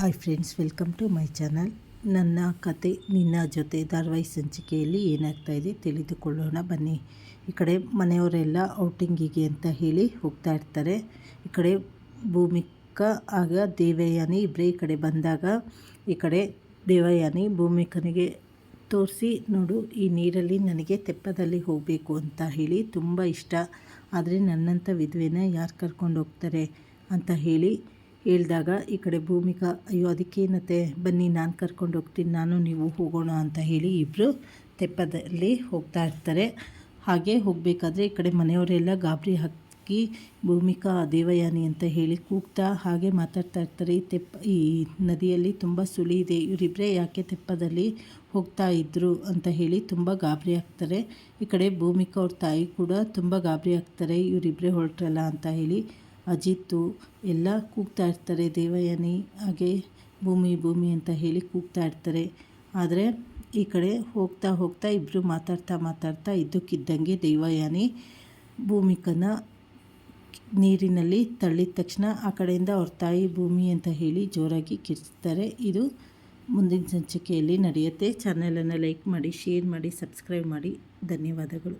Hi friends welcome to my channel ನನ್ನ ಕತೆ ನಿನ್ನ ಜೊತೆ ಧಾರಾವಾಹಿ ಸಂಚಿಕೆಯಲ್ಲಿ ಏನಾಗ್ತಾ ಇದೆ ತಿಳಿದುಕೊಳ್ಳೋಣ. ಬನ್ನಿ. ಈ ಕಡೆ ಮನೆಯವರೆಲ್ಲ ಔಟಿಂಗಿಗೆ ಅಂತ ಹೇಳಿ ಹೋಗ್ತಾ ಇರ್ತಾರೆ. ಈ ಕಡೆ ಭೂಮಿಕ ಆಗ ದೇವಯಾನಿ ಇಬ್ಬರೇ ಈ ಕಡೆ ಬಂದಾಗ ಈ ಕಡೆ ದೇವಯಾನಿ ಭೂಮಿಕನಿಗೆ ತೋರಿಸಿ, ನೋಡು, ಈ ನೀರಲ್ಲಿ ನನಗೆ ತೆಪ್ಪದಲ್ಲಿ ಹೋಗಬೇಕು ಅಂತ ಹೇಳಿ ತುಂಬ ಇಷ್ಟ. ಆದರೆ ನನ್ನಂಥ ವಿಧವೆನ ಯಾರು ಕರ್ಕೊಂಡು ಹೋಗ್ತಾರೆ? ಅಂತ ಹೇಳಿ ಹೇಳಿದಾಗ, ಈ ಕಡೆ ಭೂಮಿಕಾ, ಅಯ್ಯೋ ಅದಕ್ಕೇನತ್ತೆ ಬನ್ನಿ, ನಾನು ಕರ್ಕೊಂಡು ಹೋಗ್ತೀನಿ, ನಾನು, ನೀವು ಹೋಗೋಣ ಅಂತ ಹೇಳಿ ಇಬ್ಬರು ತೆಪ್ಪದಲ್ಲಿ ಹೋಗ್ತಾ ಇರ್ತಾರೆ. ಹಾಗೆ ಹೋಗಬೇಕಾದ್ರೆ ಈ ಕಡೆ ಮನೆಯವರೆಲ್ಲ ಗಾಬರಿ ಹಾಕಿ ಭೂಮಿಕಾ, ದೇವಯಾನಿ ಅಂತ ಹೇಳಿ ಕೂಗ್ತಾ ಹಾಗೆ ಮಾತಾಡ್ತಾ ಇರ್ತಾರೆ. ಈ ತೆಪ್ಪ, ಈ ನದಿಯಲ್ಲಿ ತುಂಬ ಸುಳಿ ಇದೆ ಇವರಿಬ್ಬರೇ ಯಾಕೆ ತೆಪ್ಪದಲ್ಲಿ ಹೋಗ್ತಾ ಇದ್ರು ಅಂತ ಹೇಳಿ ತುಂಬ ಗಾಬರಿ ಆಗ್ತಾರೆ. ಈ ಕಡೆ ಭೂಮಿಕಾ ಅವ್ರ ತಾಯಿ ಕೂಡ ತುಂಬ ಗಾಬರಿ ಆಗ್ತಾರೆ ಇವರಿಬ್ಬರೇ ಹೊರಟ್ರಲ್ಲ ಅಂತ ಹೇಳಿ ಅಜಿತ್ತು ಎಲ್ಲ ಕೂಗ್ತಾ ಇರ್ತಾರೆ, ದೇವಯಾನಿ ಹಾಗೆ ಭೂಮಿ ಭೂಮಿ ಅಂತ ಹೇಳಿ ಕೂಗ್ತಾ ಇರ್ತಾರೆ. ಆದರೆ ಈ ಕಡೆ ಹೋಗ್ತಾ ಹೋಗ್ತಾ ಇಬ್ಬರು ಮಾತಾಡ್ತಾ ಮಾತಾಡ್ತಾ ಇದ್ದಕ್ಕಿದ್ದಂಗೆ ದೇವಯಾನಿ ಭೂಮಿಕನ ನೀರಿನಲ್ಲಿ ತಳ್ಳಿದ ತಕ್ಷಣ ಆ ಕಡೆಯಿಂದ ಅವ್ರ ತಾಯಿ ಭೂಮಿ ಅಂತ ಹೇಳಿ ಜೋರಾಗಿ ಕಿರ್ಚ್ತಾರೆ. ಇದು ಮುಂದಿನ ಸಂಚಿಕೆಯಲ್ಲಿ ನಡೆಯುತ್ತೆ. ಚಾನಲನ್ನು ಲೈಕ್ ಮಾಡಿ ಶೇರ್ ಮಾಡಿ ಸಬ್ಸ್ಕ್ರೈಬ್ ಮಾಡಿ. ಧನ್ಯವಾದಗಳು.